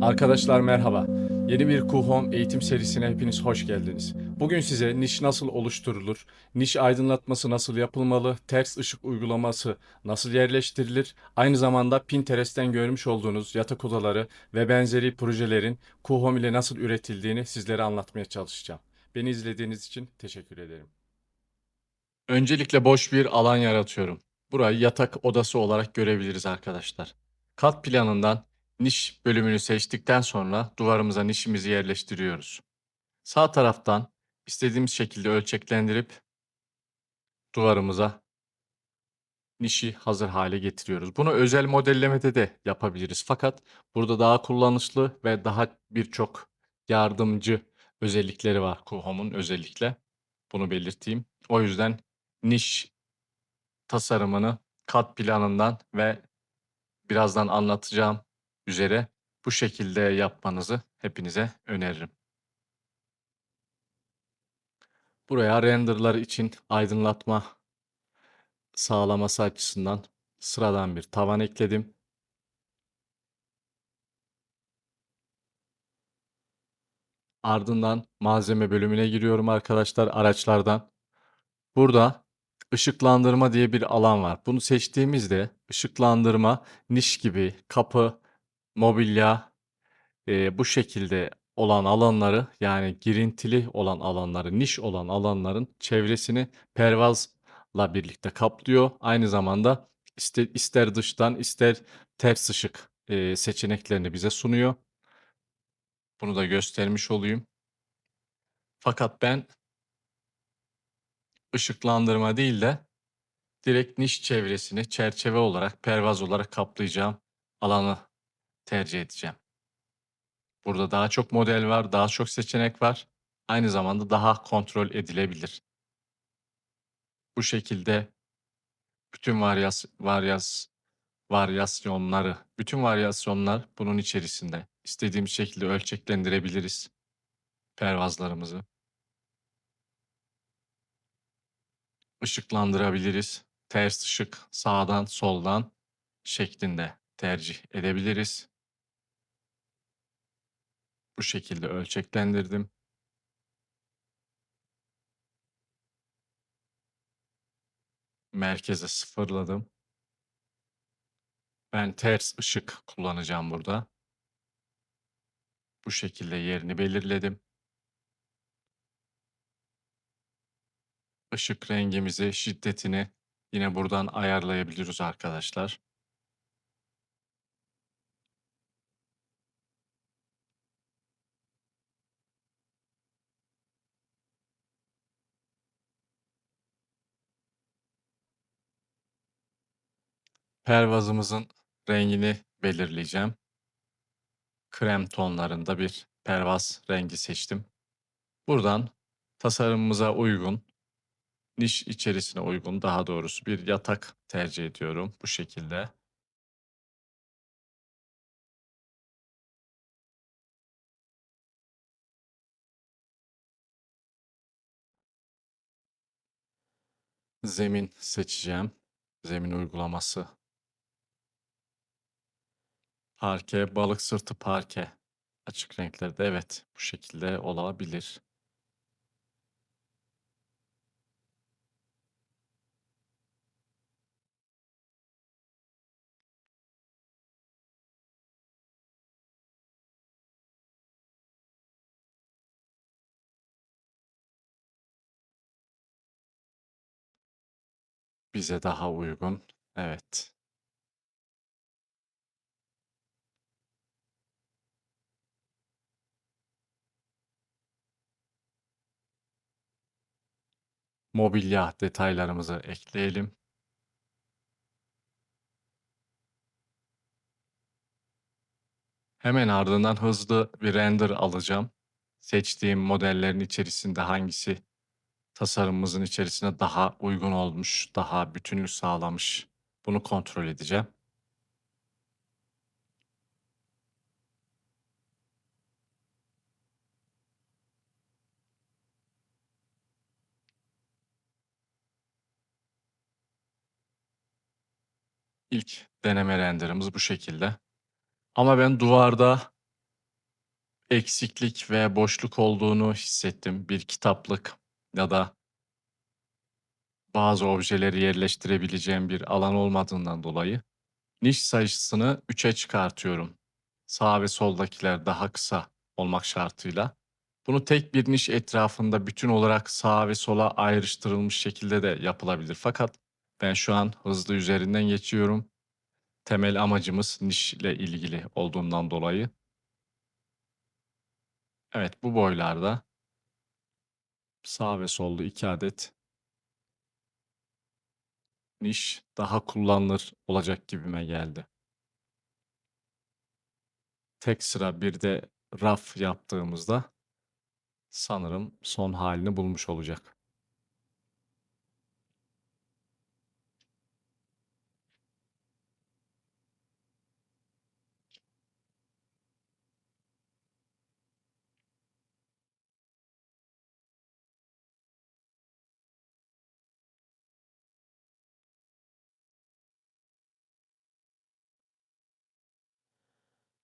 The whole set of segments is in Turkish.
Arkadaşlar merhaba. Yeni bir Kuhom eğitim serisine hepiniz hoş geldiniz. Bugün size niş nasıl oluşturulur, niş aydınlatması nasıl yapılmalı, ters ışık uygulaması nasıl yerleştirilir, aynı zamanda Pinterest'ten görmüş olduğunuz yatak odaları ve benzeri projelerin Kuhom ile nasıl üretildiğini sizlere anlatmaya çalışacağım. Beni izlediğiniz için teşekkür ederim. Öncelikle boş bir alan yaratıyorum. Burayı yatak odası olarak görebiliriz arkadaşlar. Kat planından niş bölümünü seçtikten sonra duvarımıza nişimizi yerleştiriyoruz. Sağ taraftan istediğimiz şekilde ölçeklendirip duvarımıza nişi hazır hale getiriyoruz. Bunu özel modellemede de yapabiliriz. Fakat burada daha kullanışlı ve daha birçok yardımcı özellikleri var Kuhom'un özellikle. Bunu belirteyim. O yüzden niş tasarımını kat planından ve birazdan anlatacağım üzere bu şekilde yapmanızı hepinize öneririm. Buraya renderlar için aydınlatma sağlaması açısından sıradan bir tavan ekledim. Ardından malzeme bölümüne giriyorum arkadaşlar araçlardan. Burada ışıklandırma diye bir alan var. Bunu seçtiğimizde ışıklandırma, niş gibi, kapı, mobilya e, bu şekilde olan alanları yani girintili olan alanları, niş olan alanların çevresini pervazla birlikte kaplıyor. Aynı zamanda ister, ister dıştan ister ters ışık e, seçeneklerini bize sunuyor. Bunu da göstermiş olayım. Fakat ben ışıklandırma değil de direkt niş çevresini çerçeve olarak, pervaz olarak kaplayacağım alanı tercih edeceğim. Burada daha çok model var, daha çok seçenek var. Aynı zamanda daha kontrol edilebilir. Bu şekilde bütün varyas, varyas, varyasyonları, bütün varyasyonlar bunun içerisinde. İstediğimiz şekilde ölçeklendirebiliriz pervazlarımızı. Işıklandırabiliriz. Ters ışık sağdan soldan şeklinde tercih edebiliriz. Bu şekilde ölçeklendirdim. Merkeze sıfırladım. Ben ters ışık kullanacağım burada. Bu şekilde yerini belirledim. Işık rengimizi, şiddetini yine buradan ayarlayabiliriz arkadaşlar. Pervazımızın rengini belirleyeceğim. Krem tonlarında bir pervaz rengi seçtim. Buradan tasarımımıza uygun, niş içerisine uygun daha doğrusu bir yatak tercih ediyorum bu şekilde. Zemin seçeceğim. Zemin uygulaması. Parke, balık sırtı parke. Açık renklerde evet bu şekilde olabilir. Bize daha uygun. Evet. Mobilya detaylarımızı ekleyelim. Hemen ardından hızlı bir render alacağım. Seçtiğim modellerin içerisinde hangisi tasarımımızın içerisine daha uygun olmuş, daha bütünlük sağlamış. Bunu kontrol edeceğim. İlk deneme renderimiz bu şekilde. Ama ben duvarda eksiklik ve boşluk olduğunu hissettim. Bir kitaplık ya da bazı objeleri yerleştirebileceğim bir alan olmadığından dolayı niş sayısını 3'e çıkartıyorum. Sağ ve soldakiler daha kısa olmak şartıyla. Bunu tek bir niş etrafında bütün olarak sağa ve sola ayrıştırılmış şekilde de yapılabilir. Fakat ben şu an hızlı üzerinden geçiyorum. Temel amacımız niş ile ilgili olduğundan dolayı. Evet bu boylarda sağ ve sollu iki adet niş daha kullanılır olacak gibime geldi. Tek sıra bir de raf yaptığımızda sanırım son halini bulmuş olacak.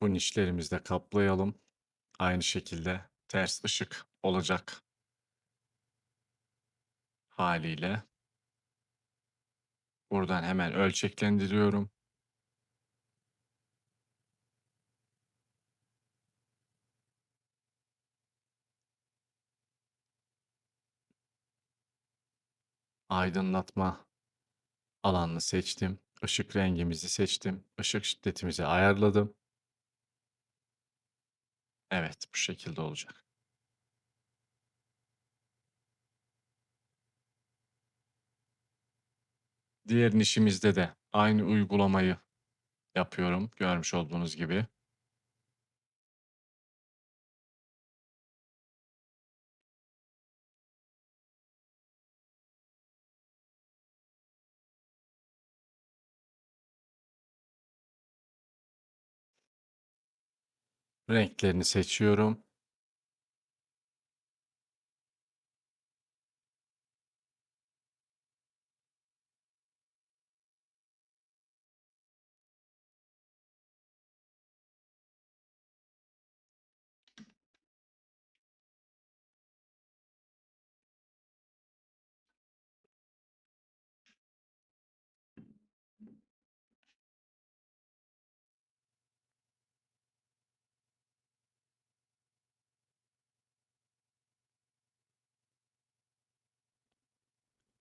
Bu nişlerimizi kaplayalım. Aynı şekilde ters ışık olacak haliyle. Buradan hemen ölçeklendiriyorum. Aydınlatma alanını seçtim. Işık rengimizi seçtim. Işık şiddetimizi ayarladım. Evet, bu şekilde olacak. Diğer nişimizde de aynı uygulamayı yapıyorum görmüş olduğunuz gibi. Renklerini seçiyorum.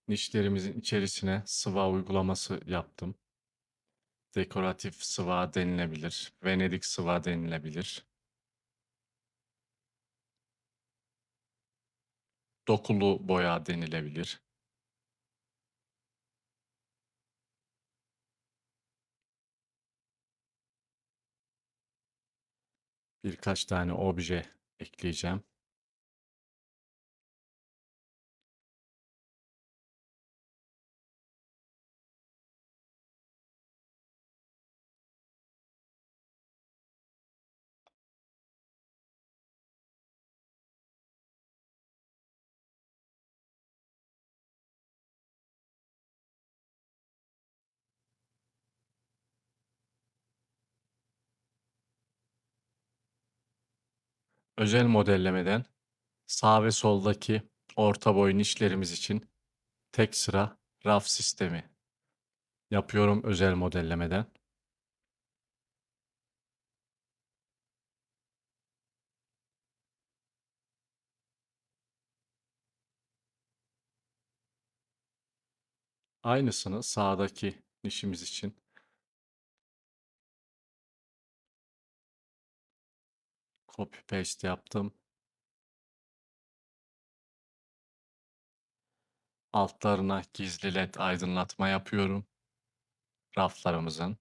Nişlerimizin içerisine sıva uygulaması yaptım. Dekoratif sıva denilebilir. Venedik sıva denilebilir. Dokulu boya denilebilir. Birkaç tane obje ekleyeceğim. Özel modellemeden sağ ve soldaki orta boy nişlerimiz için tek sıra raf sistemi yapıyorum özel modellemeden. Aynısını sağdaki nişimiz için copy paste yaptım. Altlarına gizli led aydınlatma yapıyorum. Raflarımızın.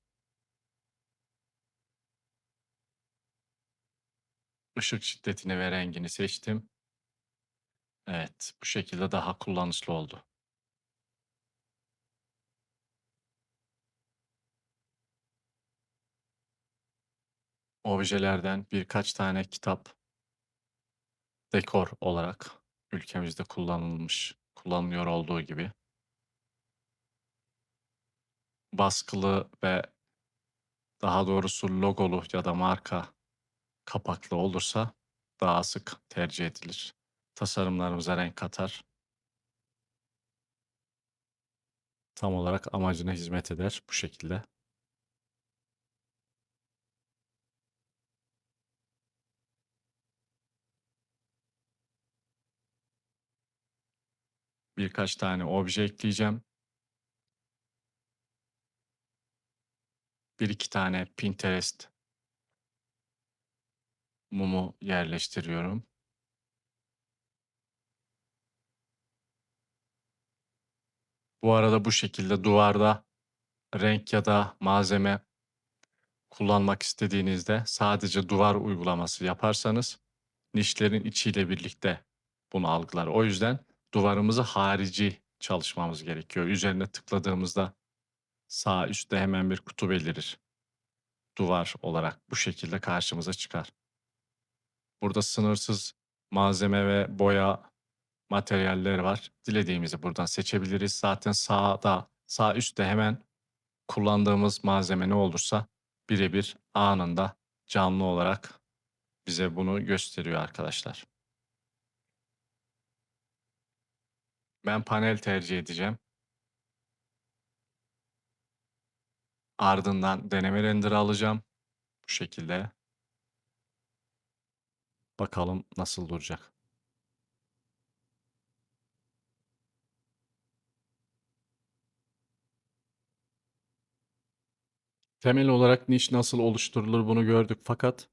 Işık şiddetini ve rengini seçtim. Evet, bu şekilde daha kullanışlı oldu. Objelerden birkaç tane kitap dekor olarak ülkemizde kullanılmış, kullanılıyor olduğu gibi baskılı ve daha doğrusu logolu ya da marka kapaklı olursa daha sık tercih edilir. Tasarımlarımıza renk katar. Tam olarak amacına hizmet eder bu şekilde. Birkaç tane obje ekleyeceğim. Bir iki tane Pinterest mumu yerleştiriyorum. Bu arada bu şekilde duvarda renk ya da malzeme kullanmak istediğinizde sadece duvar uygulaması yaparsanız nişlerin içiyle birlikte bunu algılar. O yüzden duvarımızı harici çalışmamız gerekiyor. Üzerine tıkladığımızda sağ üstte hemen bir kutu belirir. Duvar olarak bu şekilde karşımıza çıkar. Burada sınırsız malzeme ve boya materyalleri var. Dilediğimizi buradan seçebiliriz. Zaten sağda, sağ üstte hemen kullandığımız malzeme ne olursa birebir anında canlı olarak bize bunu gösteriyor arkadaşlar. Ben panel tercih edeceğim. Ardından deneme render alacağım. Bu şekilde. Bakalım nasıl duracak. Temel olarak niş nasıl oluşturulur bunu gördük fakat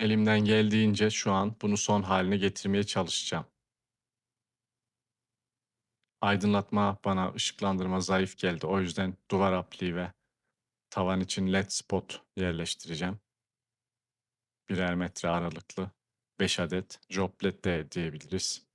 elimden geldiğince şu an bunu son haline getirmeye çalışacağım. Aydınlatma bana ışıklandırma zayıf geldi. O yüzden duvar apliği ve tavan için led spot yerleştireceğim. Birer metre aralıklı 5 adet job led de diyebiliriz.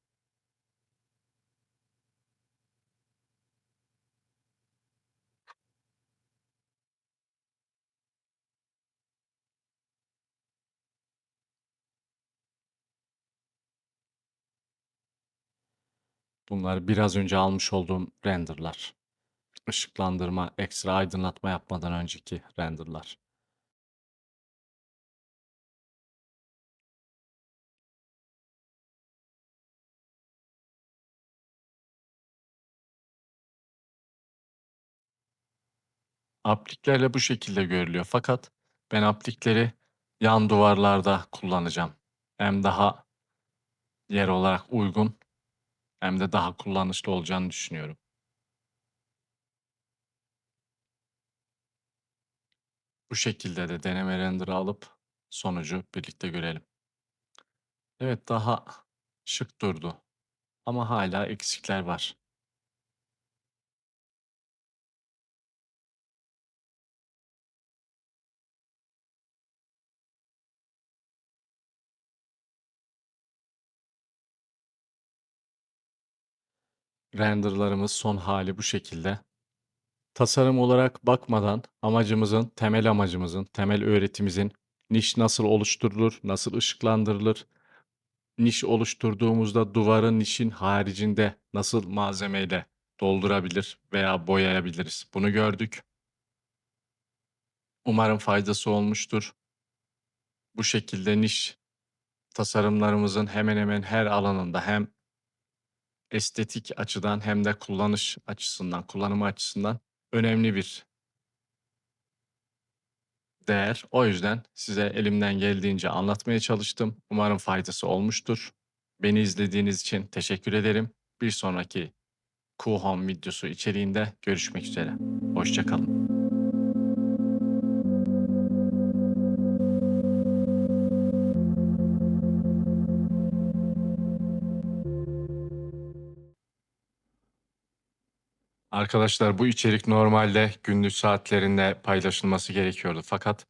Bunlar biraz önce almış olduğum renderlar. Işıklandırma, ekstra aydınlatma yapmadan önceki renderlar. Apliklerle bu şekilde görülüyor. Fakat ben aplikleri yan duvarlarda kullanacağım. Hem daha yer olarak uygun hem de daha kullanışlı olacağını düşünüyorum. Bu şekilde de deneme render alıp sonucu birlikte görelim. Evet daha şık durdu. Ama hala eksikler var. Renderlarımız son hali bu şekilde. Tasarım olarak bakmadan amacımızın, temel amacımızın, temel öğretimizin niş nasıl oluşturulur, nasıl ışıklandırılır, niş oluşturduğumuzda duvarın nişin haricinde nasıl malzemeyle doldurabilir veya boyayabiliriz. Bunu gördük. Umarım faydası olmuştur. Bu şekilde niş tasarımlarımızın hemen hemen her alanında hem estetik açıdan hem de kullanış açısından, kullanımı açısından önemli bir değer. O yüzden size elimden geldiğince anlatmaya çalıştım. Umarım faydası olmuştur. Beni izlediğiniz için teşekkür ederim. Bir sonraki Kuhom videosu içeriğinde görüşmek üzere. Hoşçakalın. Arkadaşlar bu içerik normalde gündüz saatlerinde paylaşılması gerekiyordu. Fakat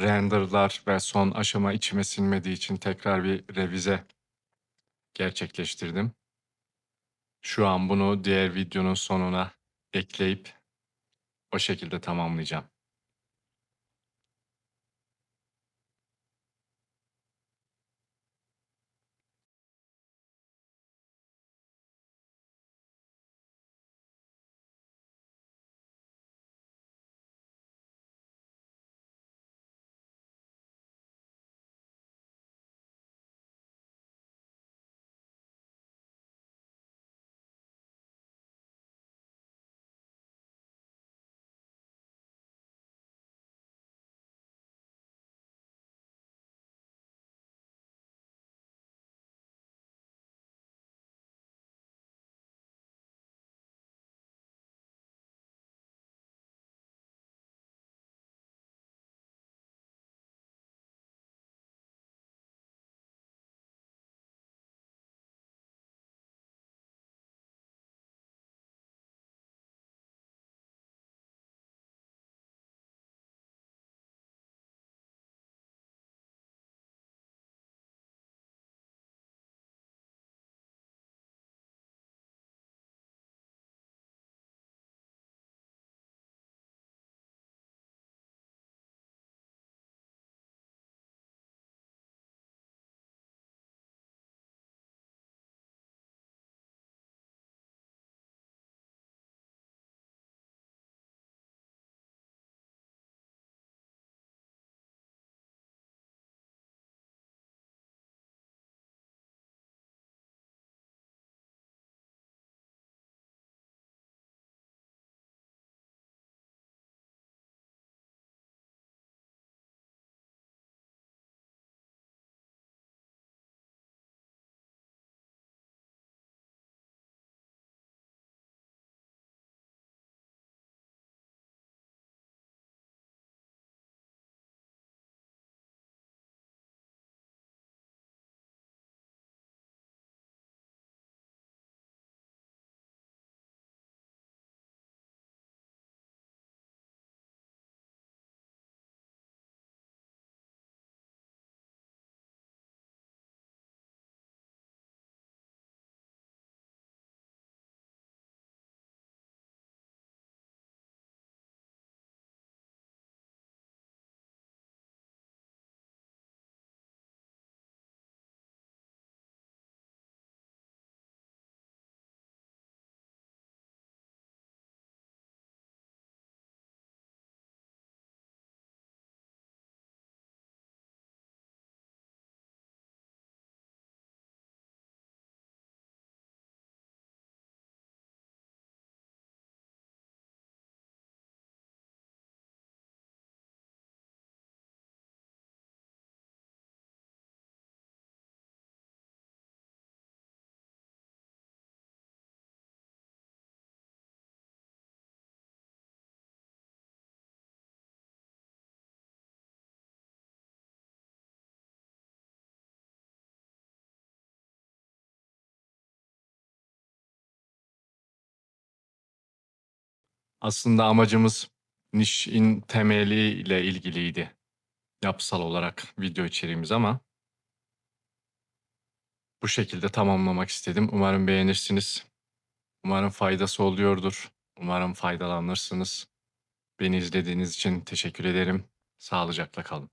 renderlar ve son aşama içime sinmediği için tekrar bir revize gerçekleştirdim. Şu an bunu diğer videonun sonuna ekleyip o şekilde tamamlayacağım. Aslında amacımız nişin temeliyle ilgiliydi. Yapısal olarak video içeriğimiz ama bu şekilde tamamlamak istedim. Umarım beğenirsiniz. Umarım faydası oluyordur. Umarım faydalanırsınız. Beni izlediğiniz için teşekkür ederim. Sağlıcakla kalın.